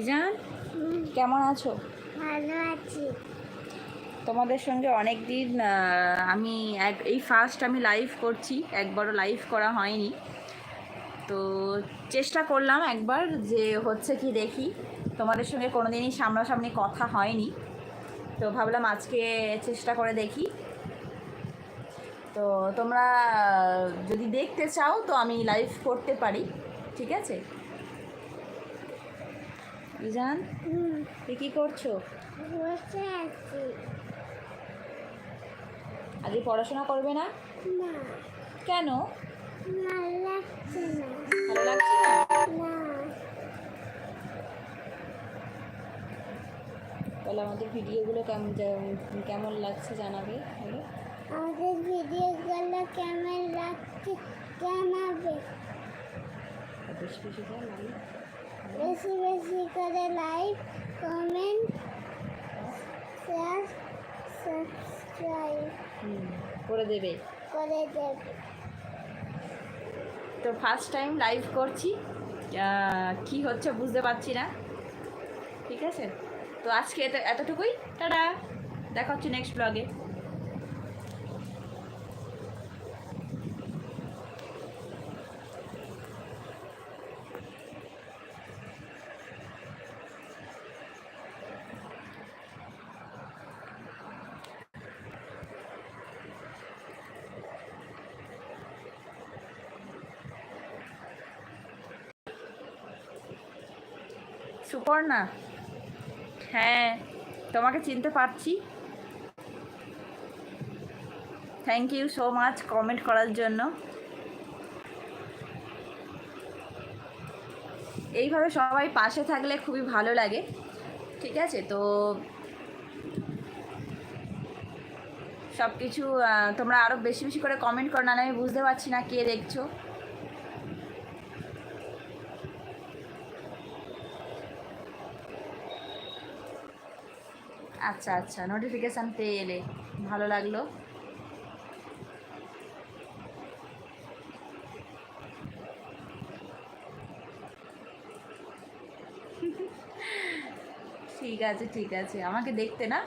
ইজান কেমন আছো? ভালো আছি। তোমাদের সঙ্গে অনেক দিন আমি এক এই ফার্স্ট আমি লাইভ করছি একবারও লাইভ করা হয়নি। তো চেষ্টা করলাম একবার যে হচ্ছে কি দেখি। তোমাদের সঙ্গে কোনো দিনই সামনাসামনি কথা হয়নি। তো ভাবলাম আজকে চেষ্টা করে দেখি। তো তোমরা যদি দেখতে চাও তো আমি লাইভ করতে পারি ঠিক আছে? ইজান তুই কী করছ? বসে আছি আজকে পড়াশোনা করবে না? না কেন? ভালো লাগছে না? ভালো লাগছে না না তাহলে আমাদের ভিডিওগুলো কেমন কেমন লাগছে জানাবে? হলো আমাদের ভিডিওগুলো কেমন লাগছে জানাবে। বেশি বেশি বেশি বেশি করে লাইক কমেন্ট শেয়ার সাবস্ক্রাইব করে দেবে। করে দেবে। তো ফার্স্ট টাইম লাইভ করছি। কি হচ্ছে বুঝতে পারছি না। ঠিক আছে? তো আজকে এত এতটুকুই। টাটা। দেখা হচ্ছে নেক্সট ব্লগে সুপর্ণা হ্যাঁ তোমাকে চিনতে পারছি। Thank you so much comment করার জন্য। এইভাবে সবাই পাশে থাকলে খুবই ভালো লাগে। ঠিক আছে, তো সব কিছু তোমরা আরও বেশি বেশি করে কমেন্ট করো না আমি বুঝতে পারছি না কে দেখছ। আচ্ছা আচ্ছা। নোটিফিকেশান পেয়ে এলে। ভালো লাগল। ঠিক আছে ঠিক আছে। আমাকে দেখতে না?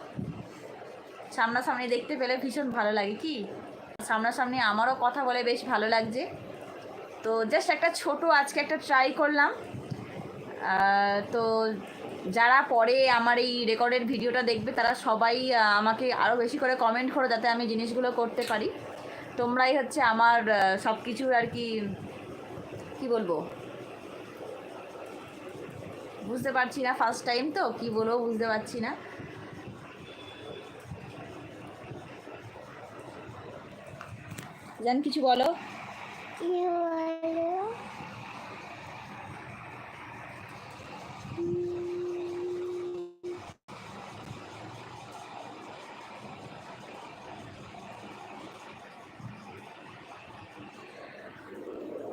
সামনাসামনি দেখতে পেলে ভীষণ ভালো লাগে, কি? সামনাসামনি আমারও কথা বলে বেশ ভালো লাগছে। তো জাস্ট একটা ছোট আজকে একটা ট্রাই করলাম। তো যারা পরে আমার এই রেকর্ডের ভিডিওটা দেখবে, তারা সবাই আমাকে আরও বেশি করে কমেন্ট করো যাতে আমি জিনিসগুলো করতে পারি। তোমরাই হচ্ছে আমার সব কিছুর আর কি কি বলব? বুঝতে পারছি না ফার্স্ট টাইম তো, কি বলব বুঝতে পারছি না। জান, কিছু বলো?